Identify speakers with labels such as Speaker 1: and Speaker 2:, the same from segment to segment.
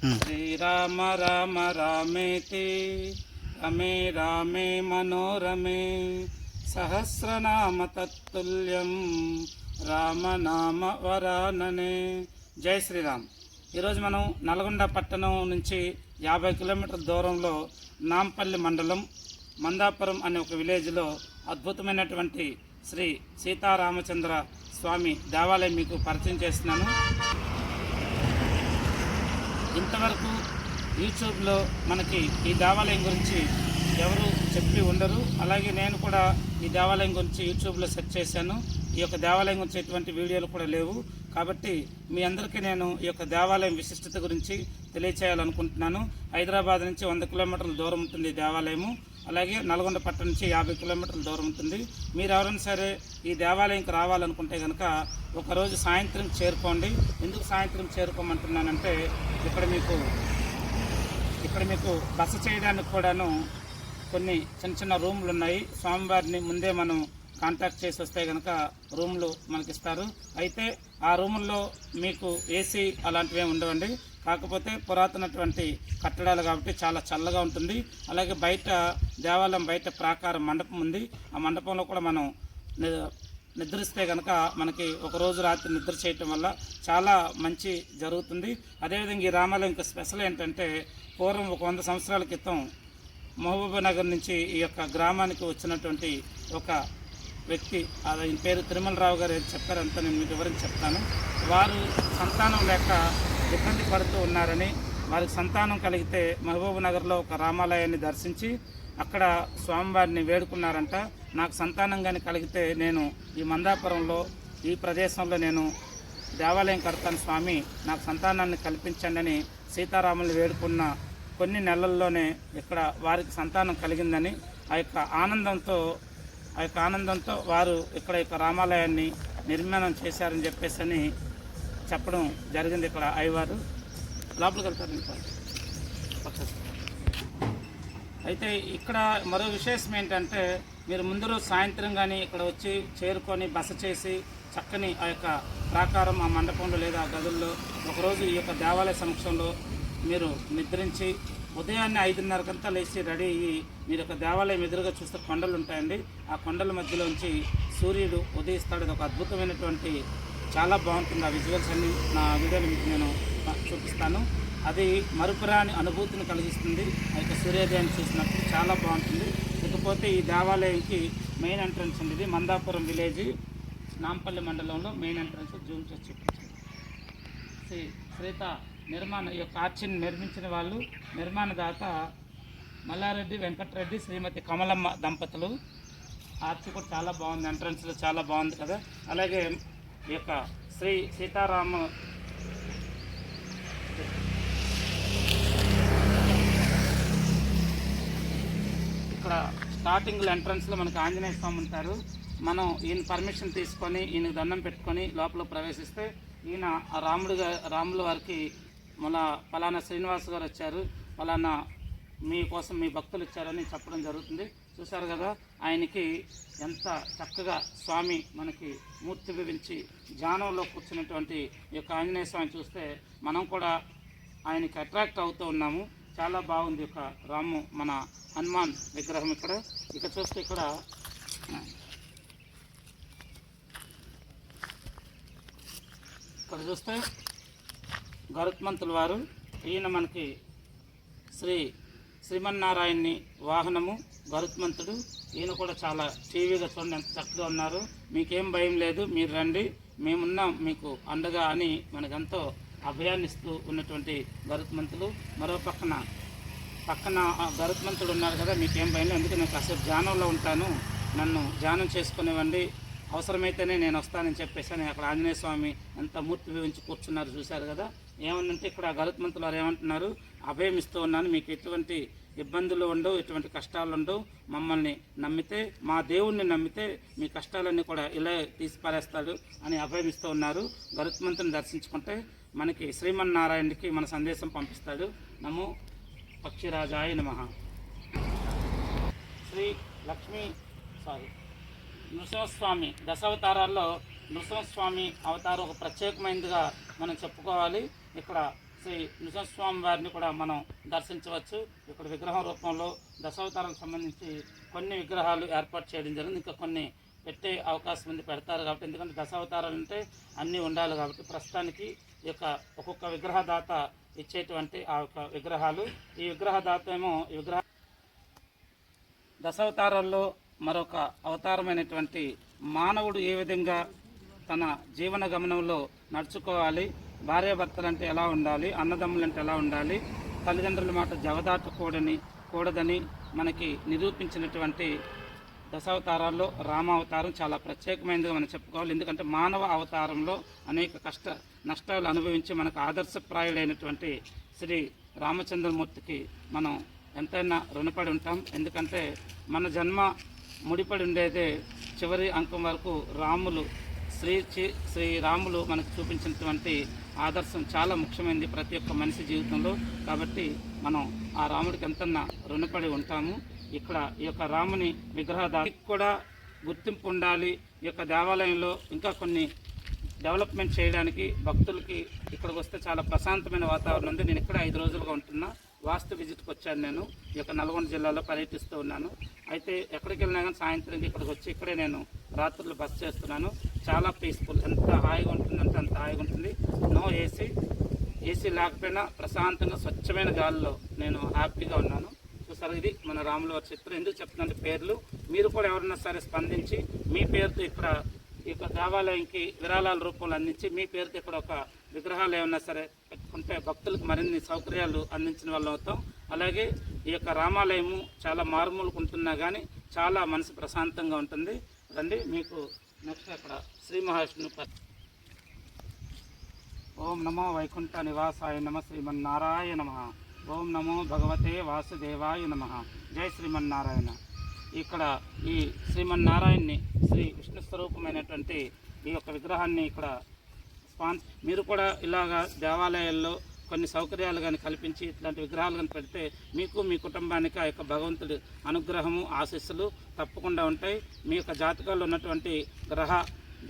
Speaker 1: శ్రీరామ రామ రామేతి రమే రామే మనోరమే సహస్రనామ తత్తుల్యం రామనామ వరాననే జై శ్రీరామ్ ఈరోజు మనం నల్గొండ పట్టణం నుంచి యాభై కిలోమీటర్ల దూరంలో నాంపల్లి మండలం మందాపురం అనే ఒక విలేజ్లో అద్భుతమైనటువంటి శ్రీ సీతారామచంద్ర స్వామి దేవాలయం మీకు పరిచయం చేస్తున్నాను. ఇంతవరకు యూట్యూబ్లో మనకి ఈ దేవాలయం గురించి ఎవరు చెప్పి ఉండరు. అలాగే నేను కూడా ఈ దేవాలయం గురించి యూట్యూబ్లో సెర్చ్ చేశాను. ఈ యొక్క దేవాలయం గురించి ఎటువంటి వీడియోలు కూడా లేవు. కాబట్టి మీ అందరికీ నేను ఈ యొక్క దేవాలయం విశిష్టత గురించి తెలియచేయాలనుకుంటున్నాను. హైదరాబాద్ నుంచి వంద కిలోమీటర్ల దూరం ఉంటుంది ఈ దేవాలయము. అలాగే నల్గొండ పట్టణం నుంచి యాభై కిలోమీటర్ల దూరం ఉంటుంది. మీరు ఎవరైనా సరే ఈ దేవాలయంకి రావాలనుకుంటే కనుక ఒకరోజు సాయంత్రం చేరుకోండి. ఎందుకు సాయంత్రం చేరుకోమంటున్నానంటే ఇక్కడ మీకు ఇక్కడ మీకు బస చేయడానికి కూడాను కొన్ని చిన్న చిన్న రూములు ఉన్నాయి. స్వామివారిని ముందే మనం కాంటాక్ట్ చేసి వస్తే కనుక రూమ్లు మనకి ఇస్తారు అయితే ఆ రూముల్లో మీకు ఏసీ అలాంటివి ఉండవండి. కాకపోతే పురాతనటువంటి కట్టడాలు కాబట్టి చాలా చల్లగా ఉంటుంది. అలాగే బయట దేవాలయం బయట ప్రాకారం మండపం ఉంది. ఆ మండపంలో కూడా మనం నిద్రిస్తే కనుక మనకి ఒక రోజు రాత్రి నిద్ర చేయటం వల్ల చాలా మంచి జరుగుతుంది. అదేవిధంగా ఈ రామాలయం యొక్క స్పెషల్ ఏంటంటే పూర్వం ఒక వంద సంవత్సరాల క్రితం మహబూబానగర్ నుంచి ఈ యొక్క గ్రామానికి వచ్చినటువంటి ఒక వ్యక్తి ఆయన పేరు తిరుమలరావు గారు ఏది చెప్పారంతా నేను మీకు వివరించి చెప్తాను. వారు సంతానం లేక ఇబ్బంది పడుతూ ఉన్నారని వారికి సంతానం కలిగితే మహబూబ్ నగర్లో ఒక రామాలయాన్ని దర్శించి అక్కడ స్వామివారిని వేడుకున్నారంట. నాకు సంతానం కానీ కలిగితే నేను ఈ మందాపురంలో ఈ ప్రదేశంలో నేను దేవాలయం కడతాను స్వామి. నాకు సంతానాన్ని కల్పించండి అని సీతారాముల్ని వేడుకున్న కొన్ని నెలల్లోనే ఇక్కడ వారికి సంతానం కలిగిందని ఆ యొక్క ఆనందంతో ఆ యొక్క ఆనందంతో వారు ఇక్కడ యొక్క రామాలయాన్ని నిర్మాణం చేశారని చెప్పేసి అని చెప్పడం జరిగింది ఇక్కడ అయ్యవారు లోపలికి వెళ్తారు ఇంకా పక్కకు. అయితే ఇక్కడ మరో విశేషం ఏంటంటే మీరు ముందు రోజు సాయంత్రం కానీ ఇక్కడ వచ్చి చేరుకొని బస చేసి చక్కని ఆ యొక్క ప్రాకారం ఆ మండపంలో లేదా ఆ గదుల్లో ఒకరోజు ఈ యొక్క దేవాలయ సమక్షంలో మీరు నిద్రించి ఉదయాన్నే ఐదున్నరకంతా లేచి రెడీ అయ్యి మీరు ఒక దేవాలయం ఎదురుగా చూస్తే కొండలు ఉంటాయండి ఆ కొండల మధ్యలోంచి సూర్యుడు ఉదయిస్తాడు ఇది ఒక అద్భుతమైనటువంటి చాలా బాగుంటుంది. ఆ విజువల్స్ అన్ని నా వీడియోలో మీకు నేను చూపిస్తాను. అది మరుపురాని అనుభూతిని కలిగిస్తుంది. అయితే సూర్యోదయం సూర్యోదయాన్ని చూసినప్పుడు చాలా బాగుంటుంది. ఇకపోతే ఈ దేవాలయంకి మెయిన్ ఎంట్రన్స్ ఉంది ఇది మందాపురం విలేజ్ నాంపల్లి మండలంలో మెయిన్ ఎంట్రన్స్ జూమ్ చేసి చూపించండి శ్రీ శ్రీత నిర్మాణ ఈ యొక్క ఆర్చిని నిర్మించిన వాళ్ళు నిర్మాణదాత మల్లారెడ్డి వెంకటరెడ్డి శ్రీమతి కమలమ్మ దంపతులు. ఆర్చి కూడా చాలా బాగుంది ఎంట్రన్స్లో చాలా బాగుంది కదా. అలాగే ఈ యొక్క శ్రీ సీతారామ ఇక్కడ స్టార్టింగ్ ఎంట్రన్స్లో మనకు ఆంజనేయ స్వామి ఉంటారు. మనం ఈయన పర్మిషన్ తీసుకొని ఈయన దండం పెట్టుకొని లోపల ప్రవేశిస్తే ఈయన ఆ రాముడు రాముల వారికి మళ్ళా ఫలానా శ్రీనివాస్ గారు వచ్చారు. పలానా మీకోసం మీ భక్తులు ఇచ్చారని చెప్పడం జరుగుతుంది. చూశారు కదా ఆయనకి ఎంత చక్కగా స్వామి మనకి మూర్తి వివించి ధ్యానంలో కూర్చున్నటువంటి ఈ యొక్క ఆంజనేయ స్వామి చూస్తే మనం కూడా ఆయనకి అట్రాక్ట్ అవుతూ ఉన్నాము. చాలా బాగుంది ఒక రాము మన హనుమాన్ విగ్రహం ఇక్కడ. ఇక చూస్తే ఇక్కడ ఇక్కడ చూస్తే గరుత్మంతుల వారు. ఈయన మనకి శ్రీ శ్రీమన్నారాయణ్ని వాహనము గరుత్మంతుడు ఈయన కూడా చాలా టీవీగా చూడండి ఎంత చక్కగా ఉన్నారు. మీకేం భయం లేదు మీరు రండి. మేమున్నాం మీకు అండగా అని మనకెంతో అభయాన్నిస్తూ ఉన్నటువంటి గరుత్మంతులు మరో పక్కన పక్కన గరుత్మంతుడు ఉన్నారు కదా మీకేం భయం లేదు. ఎందుకంటే నేను కాసేపు ధ్యానంలో ఉంటాను. నన్ను ధ్యానం చేసుకునేవ్వండి. అవసరమైతేనే నేను వస్తానని చెప్పేసి అని అక్కడ ఆంజనేయ స్వామి ఎంత మూర్తి వివించి కూర్చున్నారు చూశారు కదా. ఏమన్నంటే ఇక్కడ గరుత్మంతులు వారు ఏమంటున్నారు? అభయమిస్తూ ఉన్నాను మీకు ఎటువంటి ఇబ్బందులు ఉండవు ఎటువంటి కష్టాలు ఉండవు. మమ్మల్ని నమ్మితే మా దేవుణ్ణి నమ్మితే మీ కష్టాలన్నీ కూడా ఇలా తీసిపారేస్తాడు అని అభయమిస్తూ ఉన్నారు గరుత్మంతుని దర్శించుకుంటే మనకి శ్రీమన్నారాయణకి మన సందేశం పంపిస్తాడు. నమో పక్షిరాజాయ నమ. శ్రీ లక్ష్మీ సారీ నృసింహస్వామి దశావతారాల్లో నృసింహస్వామి అవతారం ఒక ప్రత్యేకమైనదిగా మనం చెప్పుకోవాలి. ఇక్కడ శ్రీ నృసింహస్వామి వారిని కూడా మనం దర్శించవచ్చు. ఇక్కడ విగ్రహం రూపంలో దశావతారం సంబంధించి కొన్ని విగ్రహాలు ఏర్పాటు చేయడం జరిగింది. ఇంకా కొన్ని పెట్టే అవకాశం ఉంది పెడతారు కాబట్టి. ఎందుకంటే దశావతారాలు అంటే అన్నీ ఉండాలి కాబట్టి ప్రస్తుతానికి ఈ యొక్క ఒక్కొక్క విగ్రహదాత ఇచ్చేటువంటి ఆ యొక్క విగ్రహాలు. ఈ విగ్రహదాత ఏమో విగ్రహ దశావతారాల్లో మరొక అవతారమైనటువంటి మానవుడు ఏ విధంగా తన జీవన గమనంలో నడుచుకోవాలి? భార్యాభర్తలు అంటే ఎలా ఉండాలి? అన్నదమ్ములు అంటే ఎలా ఉండాలి? తల్లిదండ్రుల మాట జవదాటకూడని కూడదని మనకి నిరూపించినటువంటి దశావతారాల్లో రామావతారం చాలా ప్రత్యేకమైనదిగా మనం చెప్పుకోవాలి. ఎందుకంటే మానవ అవతారంలో అనేక కష్ట నష్టాలు అనుభవించి మనకు ఆదర్శప్రాయుడైనటువంటి శ్రీ రామచంద్రమూర్తికి మనం ఎంతైనా రుణపడి ఉంటాం. ఎందుకంటే మన జన్మ ముడిపడి ఉండేదే చివరి అంకం వరకు రాములు శ్రీ శ్రీ రాములు మనకు చూపించినటువంటి ఆదర్శం చాలా ముఖ్యమైనది ప్రతి ఒక్క మనిషి జీవితంలో. కాబట్టి మనం ఆ రాముడికి ఎంతన్నా రుణపడి ఉంటాము. ఇక్కడ ఈ యొక్క రాముని విగ్రహదానికి కూడా గుర్తింపు ఉండాలి. ఈ యొక్క దేవాలయంలో ఇంకా కొన్ని డెవలప్మెంట్ చేయడానికి భక్తులకి ఇక్కడికి వస్తే చాలా ప్రశాంతమైన వాతావరణం ఉంది. నేను ఇక్కడ ఐదు రోజులుగా ఉంటున్నా. వాస్తు విజిట్కి వచ్చాను నేను. ఈ యొక్క నల్గొండ జిల్లాలో పర్యటిస్తూ ఉన్నాను. అయితే ఎక్కడికి వెళ్ళినా కానీ సాయంత్రం ఇక్కడికి వచ్చి ఇక్కడే నేను రాత్రులు బస్ చేస్తున్నాను. చాలా పీస్ఫుల్ ఎంత హాయిగా ఉంటుందంటే అంత హాయిగా ఉంటుంది. నో ఏసీ ఏసీ లేకపోయినా ప్రశాంతంగా స్వచ్ఛమైన గాలిలో నేను హ్యాపీగా ఉన్నాను. చూసారు ఇది మన రాములవారి చిత్రం. ఎందుకు చెప్తుందంటే పేర్లు. మీరు కూడా ఎవరైనా సరే స్పందించి మీ పేరుతో ఇక్కడ ఈ యొక్క దేవాలయంకి విరాళాల రూపంలో అందించి మీ పేరుతో ఇక్కడ ఒక విగ్రహాలు ఏమన్నా సరే పెట్టుకుంటే భక్తులకు మరిన్ని సౌకర్యాలు అందించిన వాళ్ళం అవుతాం. అలాగే ఈ యొక్క రామాలయము చాలా మారుమూలకు ఉంటున్నా కానీ చాలా మనసు ప్రశాంతంగా ఉంటుంది. రండి మీకు నెక్స్ట్ అక్కడ శ్రీ మహావిష్ణు ఓం నమో వైకుంఠ నివాసాయ నమ శ్రీమన్నారాయణ నమ. ఓం నమో భగవతే వాసుదేవాయ నమ. జై శ్రీమన్నారాయణ. ఇక్కడ ఈ శ్రీమన్నారాయణ్ణి శ్రీ విష్ణు స్వరూపమైనటువంటి ఈ యొక్క విగ్రహాన్ని ఇక్కడ స్పాన్ మీరు కూడా ఇలాగా దేవాలయాల్లో కొన్ని సౌకర్యాలు కానీ కల్పించి ఇట్లాంటి విగ్రహాలు కానీ పెడితే మీకు మీ కుటుంబానికి ఆ యొక్క భగవంతుడి అనుగ్రహము ఆశీస్సులు తప్పకుండా ఉంటాయి. మీ యొక్క జాతకాల్లో ఉన్నటువంటి గ్రహ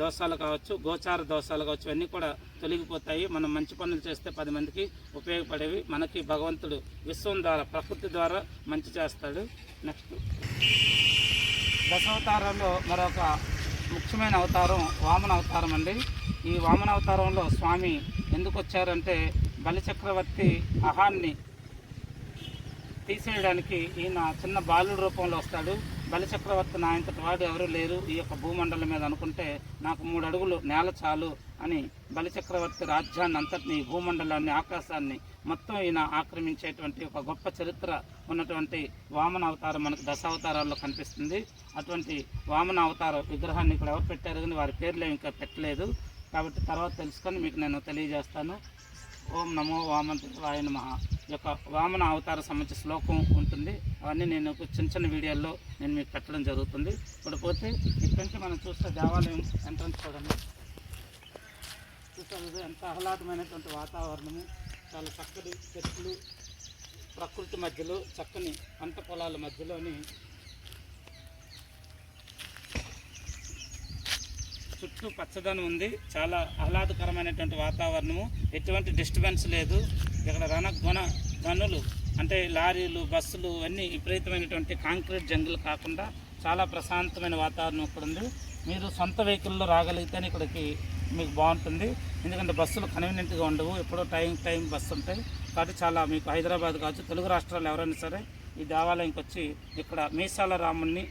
Speaker 1: దోషాలు కావచ్చు గోచార దోషాలు కావచ్చు అన్నీ కూడా తొలగిపోతాయి. మనం మంచి పనులు చేస్తే పది మందికి ఉపయోగపడేవి. మనకి భగవంతుడు విశ్వం ద్వారా ప్రకృతి ద్వారా మంచి చేస్తాడు. నెక్స్ట్. దశావతారంలో మరొక ముఖ్యమైన అవతారం వామన అవతారం అండి. ఈ వామన అవతారంలో స్వామి ఎందుకు వచ్చారంటే బలిచక్రవర్తి అహాన్ని తీసేయడానికి ఈయన చిన్న బాలుడు రూపంలో వస్తాడు. బలిచక్రవర్తి నా ఇంతటి వాడు ఎవరు లేరు. ఈ యొక్క భూమండలం మీద అనుకుంటే నాకు మూడు అడుగులు నేల చాలు అని బలిచక్రవర్తి రాజ్యాన్ని అంతటిని భూమండలాన్ని ఆకాశాన్ని మొత్తం ఈయన ఆక్రమించేటువంటి ఒక గొప్ప చరిత్ర ఉన్నటువంటి వామన అవతారం మనకు దశావతారాల్లో కనిపిస్తుంది. అటువంటి వామన అవతార విగ్రహాన్ని ఇక్కడ ఎవరు పెట్టారు కానీ వారి పేర్లు ఇంకా పెట్టలేదు. కాబట్టి తర్వాత తెలుసుకొని మీకు నేను తెలియజేస్తాను. ఓం నమో వామదేవాయ నమ. యొక్క వామన అవతార సంబంధించిన శ్లోకం ఉంటుంది. అవన్నీ నేను ఒక చిన్న చిన్న వీడియోల్లో నేను మీకు పెట్టడం జరుగుతుంది. ఇప్పుడు పోతే ఇక్కడి నుంచి మనం చూస్తే దేవాలయం ఎంట్రన్స్ చూడండి. చూస్తారు ఎంత ఆహ్లాదమైనటువంటి వాతావరణము. చాలా చక్కటి చెట్లు ప్రకృతి మధ్యలో చక్కని పంట పొలాల మధ్యలోని చుట్టూ పచ్చదనం ఉంది. చాలా ఆహ్లాదకరమైనటువంటి వాతావరణము. ఎటువంటి డిస్టర్బెన్స్ లేదు. ఇక్కడ రణ గనులు అంటే లారీలు బస్సులు అన్నీ విపరీతమైనటువంటి కాంక్రీట్ జంగులు కాకుండా చాలా ప్రశాంతమైన వాతావరణం ఇక్కడ ఉంది. మీరు సొంత వెహికల్లో రాగలిగితేనే ఇక్కడికి మీకు బాగుంటుంది. ఎందుకంటే బస్సులు కన్వీనియంట్గా ఉండవు. ఎప్పుడో టైం టైం బస్సు ఉంటాయి. కాబట్టి చాలా మీకు హైదరాబాద్ కావచ్చు తెలుగు రాష్ట్రాలు ఎవరైనా సరే ఈ దేవాలయంకి వచ్చి ఇక్కడ మీసాల రాముణ్ణి